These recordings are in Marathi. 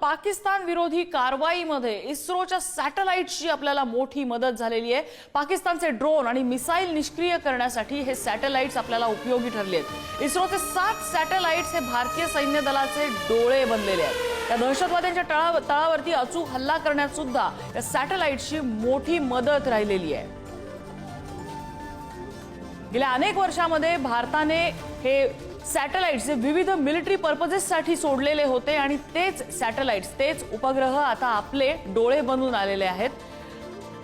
पाकिस्तान विरोधी कारवाईमध्ये इस्रोच्या सॅटेलाइटची आपल्याला मोठी मदत झालेली आहे. पाकिस्तानचे ड्रोन आणि मिसाईल निष्क्रिय करण्यासाठी हे सॅटेलाइट्स आपल्याला उपयोगी ठरले आहेत. इस्रोचे सात सॅटेलाइट्स हे भारतीय सैन्य दलाचे डोळे बनलेले आहेत. या दहशतवाद्यांच्या तळा तळावरती अचूक हल्ला करण्यात सुद्धा या सॅटेलाइटची मोठी मदत राहिलेली आहे. गेल्या अनेक वर्षामध्ये भारताने हे सॅटेलाइट्स जे विविध मिलिटरी पर्पजेससाठी सोडलेले होते आणि तेच सॅटेलाइट्स तेच उपग्रह आता आपले डोळे बनून आलेले आहेत.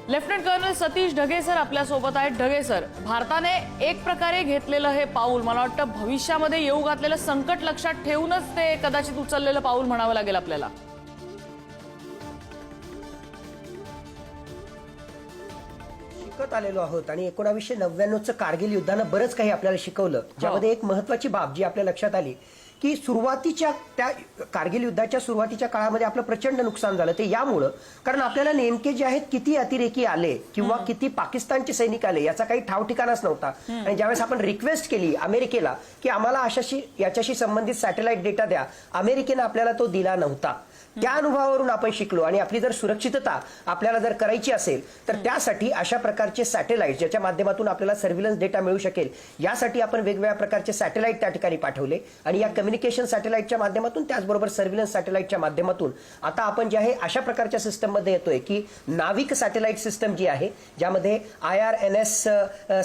Lieutenant colonel Satish Dhage sir आपल्यासोबत आहेत. ढगे सर भारताने एक प्रकारे घेतलेलं हे पाऊल मला वाटतं भविष्यामध्ये येऊ घातलेलं संकट लक्षात ठेवूनच ते कदाचित उचललेलं पाऊल म्हणावं लागेल आपल्याला. शिकत आलेलो आहोत आणि एकोणावीसशे नव्याण्णवचं कारगिल युद्धानं बरंच काही आपल्याला शिकवलं. ज्यामध्ये एक महत्वाची बाब जी आपल्या लक्षात आली की सुरुवातीच्या त्या कारगिल युद्धाच्या सुरुवातीच्या काळामध्ये आपलं प्रचंड नुकसान झालं. ते यामुळं कारण आपल्याला नेमके जे आहेत किती अतिरेकी आले किंवा किती पाकिस्तानचे सैनिक आले याचा काही ठाव ठिकाणाच नव्हता. आणि ज्यावेळेस आपण रिक्वेस्ट केली अमेरिकेला की आम्हाला अशाशी याच्याशी संबंधित सॅटेलाइट डेटा द्या अमेरिकेनं आपल्याला तो दिला नव्हता. त्या अनुभवावरून आपण शिकलो आणि आपली जर सुरक्षितता आपल्याला जर करायची असेल तर त्यासाठी अशा प्रकारचे सॅटेलाइट ज्याच्या माध्यमातून आपल्याला सर्व्हिलन्स डेटा मिळू शकेल यासाठी आपण वेगवेगळ्या प्रकारचे सॅटेलाइट त्या ठिकाणी पाठवले आणि या कम्युनिकेशन सॅटेलाइटच्या माध्यमातून त्याचबरोबर सर्व्हिलन्स सॅटेलाइटच्या माध्यमातून. आता आपण जे आहे अशा प्रकारच्या सिस्टममध्ये येतोय की नाविक सॅटेलाइट सिस्टम जी आहे ज्यामध्ये I R N S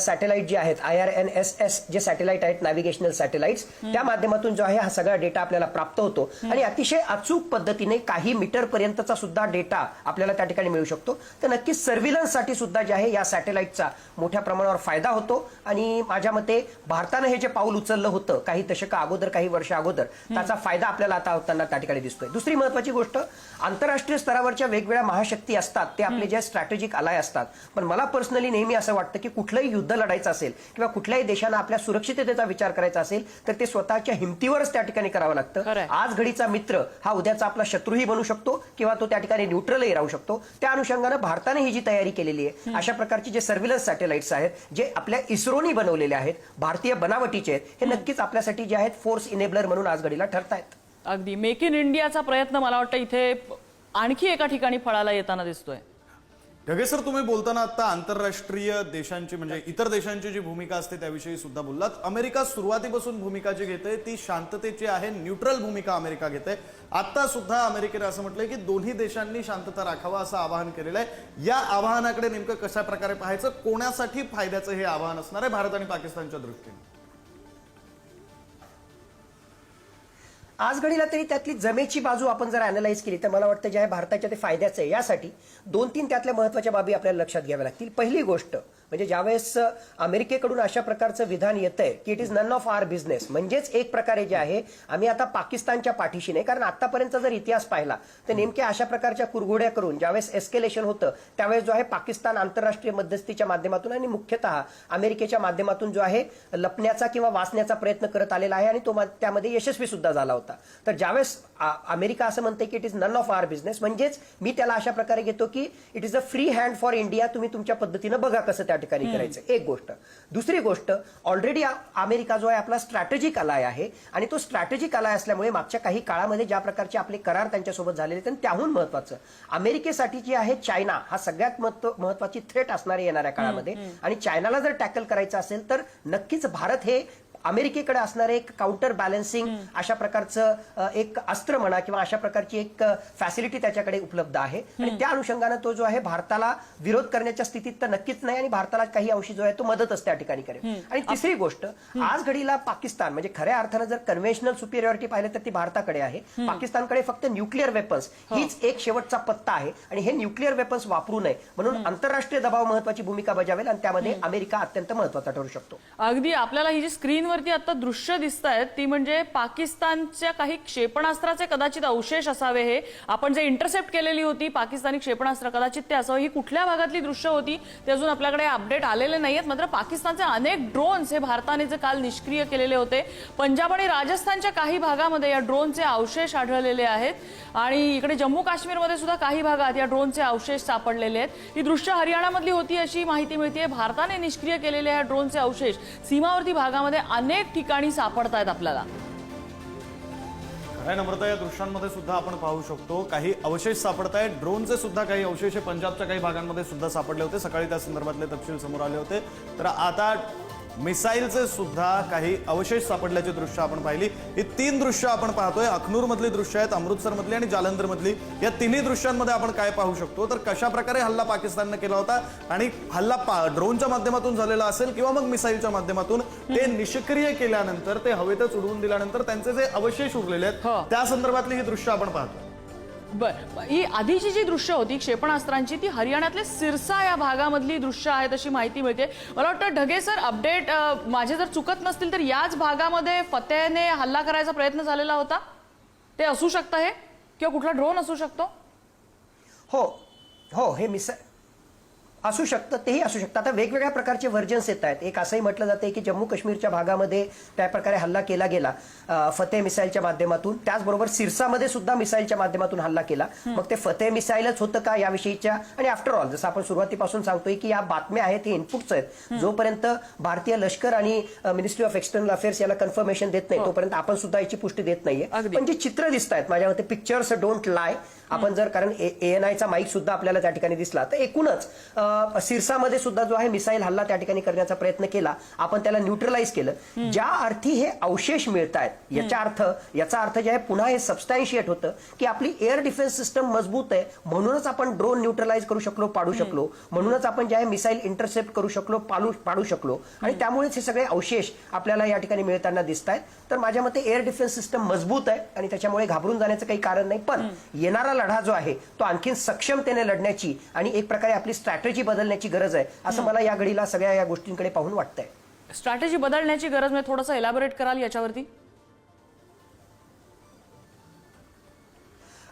satellite जे आहेत I R N S S जे सॅटेलाइट आहेत नॅव्हिगेशनल सॅटेलाइट्स त्या माध्यमातून जो आहे हा सगळा डेटा आपल्याला प्राप्त होतो. आणि अतिशय अचूक पद्धतीने काही मीटर पर्यंतचा सुद्धा डेटा आपल्याला त्या ठिकाणी मिळू शकतो. तर नक्कीच सर्व्हिलन्ससाठी सुद्धा जे आहे या सॅटेलाइटचा मोठ्या प्रमाणावर फायदा होतो. आणि माझ्या मते भारतानं हे जे पाऊल उचललं होतं काही दशका अगोदर काही वर्ष अगोदर. त्याचा फायदा आपल्याला आता होताना त्या ठिकाणी दिसतोय. दुसरी महत्वाची गोष्ट आंतरराष्ट्रीय स्तरावरच्या वेगवेगळ्या महाशक्ती असतात ते आपले जे स्ट्रॅटेजिक अलाय असतात. पण मला पर्सनली नेहमी असं वाटतं की कुठलंही युद्ध लढायचं असेल किंवा कुठल्याही देशानं आपल्या सुरक्षिततेचा विचार करायचा असेल तर ते स्वतःच्या हिमतीवरच त्या ठिकाणी करावं लागतं. आज घडीचा मित्र हा उद्याचा आपला शत्रूही बनू शकतो किंवा तो त्या ठिकाणी न्यूट्रलही राहू शकतो. त्या अनुषंगानं भारताने ही जी तयारी केलेली आहे अशा प्रकारचे जे सर्व्हिलन्स सॅटेलाइट्स आहेत जे आपल्या इस्रोनी बनवलेले आहेत भारतीय बनावटीचे आहेत हे नक्कीच आपल्यासाठी जे आहेत फोर्स इनेबलर म्हणून आज घडीला ठरतायत. अगदी. मेक इन इंडियाचा प्रयत्न मला वाटतं इथे आणखी एका ठिकाणी फळाला येताना दिसतोय. ढगे सर तुम्ही बोलताना आता आंतरराष्ट्रीय देशांची म्हणजे इतर देशांची जी भूमिका असते त्याविषयी सुद्धा बोललात. अमेरिका सुरुवातीपासून भूमिका जी घेते ती शांततेची आहे न्यूट्रल भूमिका अमेरिका घेते आता सुद्धा अमेरिकेने असं म्हटलंय की दोन्ही देशांनी शांतता राखावा असं आवाहन केलेलं आहे. या आवाहनाकडे नेमकं कशा प्रकारे पाहायचं? कोणासाठी फायद्याचं हे आवाहन असणार आहे? भारत आणि पाकिस्तानच्या दृष्टीने. आज घडीला तरी त्यातली जमेची बाजू आपण जर अनालाइज केली तर मला वाटतं जे आहे भारताच्या ते फायद्याचं आहे. यासाठी दोन तीन त्यातल्या महत्त्वाच्या बाबी आपल्याला लक्षात घ्याव्या लागतील. पहिली गोष्ट म्हणजे ज्यावेळेस अमेरिकेकडून अशा प्रकारचं विधान येतंय की it is none of our business म्हणजेच एक प्रकारे जे आहे आम्ही आता पाकिस्तानच्या पाठीशी नाही. कारण आतापर्यंत जर इतिहास पाहिला तर नेमक्या अशा प्रकारच्या कुरघोड्या करून ज्यावेळेस एस्केलेशन होतं त्यावेळेस जो आहे पाकिस्तान आंतरराष्ट्रीय मध्यस्थीच्या माध्यमातून आणि मुख्यतः अमेरिकेच्या माध्यमातून जो आहे लपण्याचा किंवा वाचण्याचा प्रयत्न करत आलेला आहे आणि तो त्यामध्ये यशस्वी सुद्धा झाला होता. तर ज्यावेळेस अमेरिका असं म्हणते की it is none of our business म्हणजेच मी त्याला अशा प्रकारे घेतो की it is a free hand for India तुम्ही तुमच्या पद्धतीनं बघा कसं त्या ठिकाणी करायचं एक गोष्ट. दुसरी गोष्ट ऑलरेडी अमेरिका जो आहे आपला स्ट्रॅटेजिक अलाय आहे आणि तो स्ट्रॅटेजिक अलाय असल्यामुळे मागच्या काही काळामध्ये ज्या प्रकारचे आपले करार त्यांच्यासोबत झालेले आहेत त्याहून महत्वाचं अमेरिकेसाठी जी आहे चायना हा सगळ्यात महत्व- महत्वाची थ्रेट असणारी येणाऱ्या काळामध्ये आणि चायनाला जर टॅकल करायचं असेल तर नक्कीच भारत हे अमेरिकेकडे असणारे एक काउंटर बॅलन्सिंग अशा प्रकारचं एक अस्त्र म्हणा किंवा अशा प्रकारची एक फॅसिलिटी त्याच्याकडे उपलब्ध आहे. आणि त्या अनुषंगानं तो जो आहे भारताला विरोध करण्याच्या स्थितीत तर नक्कीच नाही आणि भारताला काही अंशी जो आहे तो मदतच त्या ठिकाणी करेल. आणि तिसरी गोष्ट आज घडीला पाकिस्तान म्हणजे खऱ्या अर्थानं जर कन्व्हेन्शनल सुपिरियरिटी पाहिलं तर ती भारताकडे आहे. पाकिस्तानकडे फक्त न्यूक्लिअर वेपन्स हीच एक शेवटचा पत्ता आहे आणि हे न्यूक्लिअर वेपन्स वापरू नये म्हणून आंतरराष्ट्रीय दबाव महत्वाची भूमिका बजावेल आणि त्यामध्ये अमेरिका अत्यंत महत्त्वाचा ठरू शकतो. अगदी आपल्याला ही जी स्क्रीनवरती आता दृश्य दिसत आहेत ती म्हणजे पाकिस्तानच्या काही क्षेपणास्त्राचे कदाचित अवशेष असावे हे. आपण जे इंटरसेप्ट केलेली होती पाकिस्तानी क्षेपणास्त्र कदाचित ते असावं. ही कुठल्या भागातली दृश्य होती? ते अजून आपल्याकडे अपडेट आलेले नाही आहेत मात्र पाकिस्तानचे अनेक ड्रोन्स हे भारताने जे काल निष्क्रिय केलेले होते. पंजाब आणि राजस्थानच्या काही भागामध्ये या ड्रोनचे अवशेष आढळलेले आहेत. आणि इकडे जम्मू काश्मीरमध्ये सुद्धा काही भागात या ड्रोनचे अवशेष सापडलेले आहेत. ही दृश्य हरियाणामधली होती अशी माहिती मिळते भारताने निष्क्रिय केलेले या ड्रोनचे अवशेष सीमावर्ती भागामध्ये अनेक ठिकाणी सापडतायत आपल्याला. काय नम्रता या दृश्यांमध्ये सुद्धा आपण पाहू शकतो काही अवशेष सापडत आहेत ड्रोनचे सुद्धा काही अवशेष पंजाबच्या काही भागांमध्ये सुद्धा सापडले होते. सकाळी त्या संदर्भातले तपशील समोर आले होते. तर आता मिसाईलचे सुद्धा काही अवशेष सापडल्याची दृश्य आपण पाहिली. ही तीन दृश्य आपण पाहतोय. अखनूर मधली दृश्य आहेत अमृतसर मधली आणि जालंधर मधली या तिन्ही दृश्यांमध्ये आपण काय पाहू शकतो? तर कशा प्रकारे हल्ला पाकिस्तानने केला होता आणि हल्ला पा ड्रोनच्या माध्यमातून झालेला असेल किंवा मग मिसाईलच्या माध्यमातून ते निष्क्रिय केल्यानंतर ते हवेतच उडवून दिल्यानंतर त्यांचे जे अवशेष उरलेले हो. आहेत त्या संदर्भातली ही दृश्य आपण पाहतो बर. ही आधीची जी दृश्य होती क्षेपणास्त्रांची ती हरियाणातल्या सिरसा या भागामधली दृश्य आहेत अशी माहिती मिळते. मला वाटतं ढगे सर अपडेट माझे जर चुकत नसतील तर याच भागामध्ये फतेहने हल्ला करायचा प्रयत्न झालेला होता? ते असू शकतं हे? किंवा कुठला ड्रोन असू शकतो? हो. हो हे मिस असू शकतं तेही असू शकतं. आता वेगवेगळ्या प्रकारचे व्हर्जन्स येत आहेत. एक असंही म्हटलं जाते की जम्मू काश्मीरच्या भागामध्ये त्या प्रकारे हल्ला केला गेला. फतेह मिसाईलच्या माध्यमातून. त्याचबरोबर सिरसामध्ये सुद्धा मिसाईलच्या माध्यमातून हल्ला केला. मग ते फतेह मिसाईलच होतं का याविषयीच्या? आणि आफ्टर ऑल जसं आपण सुरुवातीपासून सांगतोय की या बातम्या आहेत हे इनपुट्स आहेत. जोपर्यंत भारतीय लष्कर आणि मिनिस्ट्री ऑफ एक्सटर्नल अफेअर्स याला कन्फर्मेशन देत नाही तोपर्यंत आपण सुद्धा याची पुष्टी देत नाहीये. पण जे चित्र दिसत आहेत माझ्या मते पिक्चर्स डोंट लाय आपण जर कारण एन आयचा माईक सुद्धा आपल्याला त्या ठिकाणी दिसला तर एकूणच सिरसामध्ये सुद्धा जो आहे मिसाईल हल्ला त्या ठिकाणी करण्याचा प्रयत्न केला. आपण त्याला न्यूट्रलाइज केलं. ज्या अर्थी हे अवशेष मिळत आहेत याचा अर्थ याचा अर्थ जे आहे पुन्हा हे सबस्टॅन्शिएट होतं की आपली एअर डिफेन्स सिस्टम मजबूत आहे म्हणूनच आपण ड्रोन न्यूट्रलाइज करू शकलो पाडू शकलो. म्हणूनच आपण जे आहे मिसाईल इंटरसेप्ट करू शकलो पालू पाडू शकलो. आणि त्यामुळेच हे सगळे अवशेष आपल्याला या ठिकाणी मिळताना दिसत आहेत तर माझ्या मते एअर डिफेन्स सिस्टम मजबूत आहे आणि त्याच्यामुळे घाबरून जाण्याचं काही कारण नाही. पण येणारा लढा जो आहे तो आणखीन सक्षमतेने लढण्याची आणि एक प्रकारे आपली स्ट्रॅटेजी बदलण्याची गरज आहे असं मला या घडीला सगळ्या या गोष्टींकडे पाहून वाटतंय. स्ट्रॅटेजी बदलण्याची गरज म्हणजे थोडंसं एलॅबोरेट कराल याच्यावरती?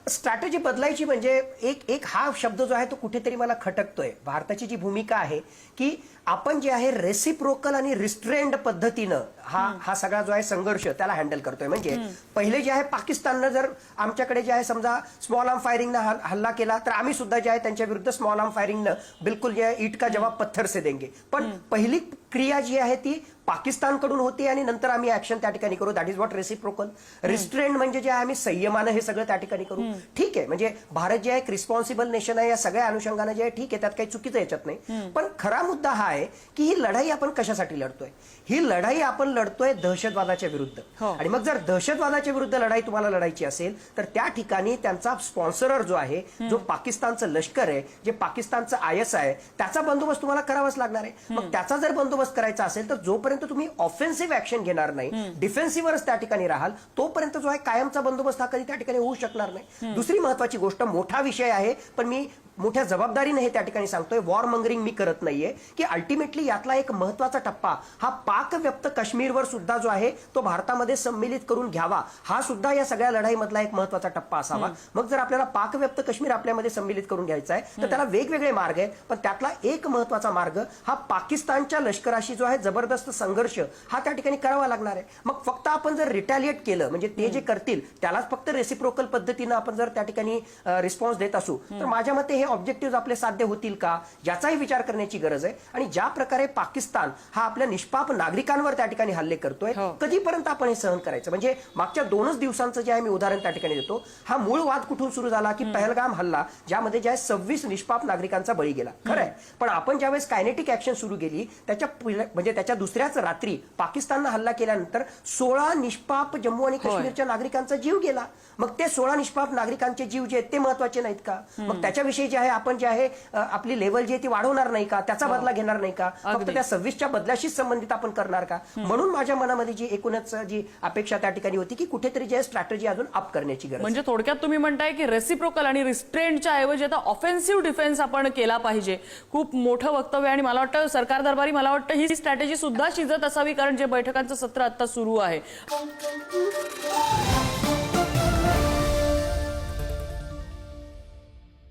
स्ट्रॅटेजी बदलायची म्हणजे एक एक हा शब्द जो आहे तो कुठेतरी मला खटकतोय. भारताची जी भूमिका आहे की आपण जे आहे रेसिप्रोकल आणि रिस्ट्रेंड पद्धतीनं हा हा सगळा जो आहे संघर्ष त्याला हँडल करतोय. म्हणजे पहिले जे आहे पाकिस्ताननं जर आमच्याकडे जे आहे समजा स्मॉल आर्म फायरिंगनं हल्ला केला तर आम्ही सुद्धा जे आहे त्यांच्या विरुद्ध स्मॉल आर्म फायरिंगनं बिलकुल जे आहे इट का जवाब पत्थर से देंगे. पण पहिली क्रिया जी आहे ती पाकिस्तानकडून होती आणि नंतर आम्ही ऍक्शन त्या ठिकाणी करू. That is what reciprocal restrained म्हणजे जे आहे आम्ही संयमानं हे सगळं त्या ठिकाणी करू. ठीक आहे म्हणजे भारत जे आहे एक रिस्पॉन्सिबल नेशन आहे या सगळ्या अनुषंगानं जे आहे ठीक आहे त्यात काही चुकीचं याच्यात नाही. पण खरा मुद्दा हा आहे की ही लढाई आपण कशासाठी लढतोय? ही लढाई आपण लढतोय दहशतवादाच्या विरुद्ध. हो. आणि मग जर दहशतवादाच्या विरुद्ध लढाई तुम्हाला लढायची असेल तर त्या ठिकाणी त्यांचा स्पॉन्सरर जो आहे जो पाकिस्तानचं लष्कर आहे जे पाकिस्तानचं आय एस आहे त्याचा बंदोबस्त तुम्हाला करावाच लागणार आहे. मग त्याचा जर बंदोबस्त करायचा असेल तर जोपर्यंत तुम्ही ऑफेन्सिव्ह ऍक्शन घेणार नाही डिफेन्सिव्हच त्या ठिकाणी राहाल तोपर्यंत जो आहे कायमचा बंदोबस्त हा कधी त्या ठिकाणी होऊ शकणार नाही. दुसरी महत्वाची गोष्ट मोठा विषय आहे पण मी मोठ्या जबाबदारीने हे त्या ठिकाणी सांगतोय. वॉर मंगरिंग मी करत नाहीये. की अल्टिमेटली यातला एक महत्त्वाचा टप्पा हा पाकव्याप्त काश्मीरवर सुद्धा जो आहे तो भारतामध्ये सम्मिलित करून घ्यावा. हा सुद्धा या सगळ्या लढाईमधला एक महत्त्वाचा टप्पा असावा. मग जर आपल्याला पाकव्याप्त काश्मीर आपल्यामध्ये सम्मिलित करून घ्यायचा आहे तर त्याला वेगवेगळे मार्ग आहेत. पण त्यातला एक महत्त्वाचा मार्ग हा पाकिस्तानच्या लष्कराशी जो आहे जबरदस्त संघर्ष हा त्या ठिकाणी करावा लागणार आहे. मग फक्त आपण जर रिटॅलिएट केलं म्हणजे ते जे करतील त्यालाच फक्त रेसिप्रोकल पद्धतीनं आपण जर त्या ठिकाणी रिस्पॉन्स देत असू तर माझ्या मते हे ऑब्जेक्टिव्ह आपले साध्य होतील का याचाही विचार करण्याची गरज आहे. आणि ज्या प्रकारे पाकिस्तान हा आपल्या निष्पाप नागरिकांवर त्या ठिकाणी हल्ले करतोय हो. कधीपर्यंत आपण हे सहन करायचं? म्हणजे मागच्या दोनच दिवसांचं जे आहे मी उदाहरण त्या ठिकाणी देतो. हा मूळ वाद कुठून सुरू झाला की पहलगाम हल्ला ज्यामध्ये जे आहे सव्वीस निष्पाप नागरिकांचा बळी गेला. खरं आहे. पण आपण ज्यावेळेस कायनेटिक ऍक्शन सुरू केली त्याच्या म्हणजे त्याच्या दुसऱ्याच रात्री पाकिस्ताननं हल्ला केल्यानंतर सोळा निष्पाप जम्मू आणि. काश्मीरच्या नागरिकांचा जीव गेला. मग ते सोळा निष्पाप नागरिकांचे जीव जे आहेत ते महत्त्वाचे नाहीत का? मग त्याच्याविषयी जे आहे आपण जे आहे आपली लेवल जी आहे ती वाढवणार नाही का? त्याचा बदला घेणार नाही का? फक्त. त्या सव्वीसच्या बदल्याशीच संबंधित आपण करणार का? म्हणून माझ्या मनामध्ये जी एकूणच जी अपेक्षा त्या ठिकाणी होती की कुठेतरी जे स्ट्रॅटेजी अजून अप करण्याची गरज. म्हणजे थोडक्यात तुम्ही म्हणताय की रेसिप्रोकल आणि रिस्ट्रेंटच्या ऐवजी आता ऑफेन्सिव्ह डिफेन्स आपण केला पाहिजे. खूप मोठं वक्तव्य आणि मला वाटतं सरकार दरबारी मला वाटतं ही स्ट्रॅटेजी सुद्धा शिजत असावी कारण जे बैठकांचं सत्र आता सुरू आहे.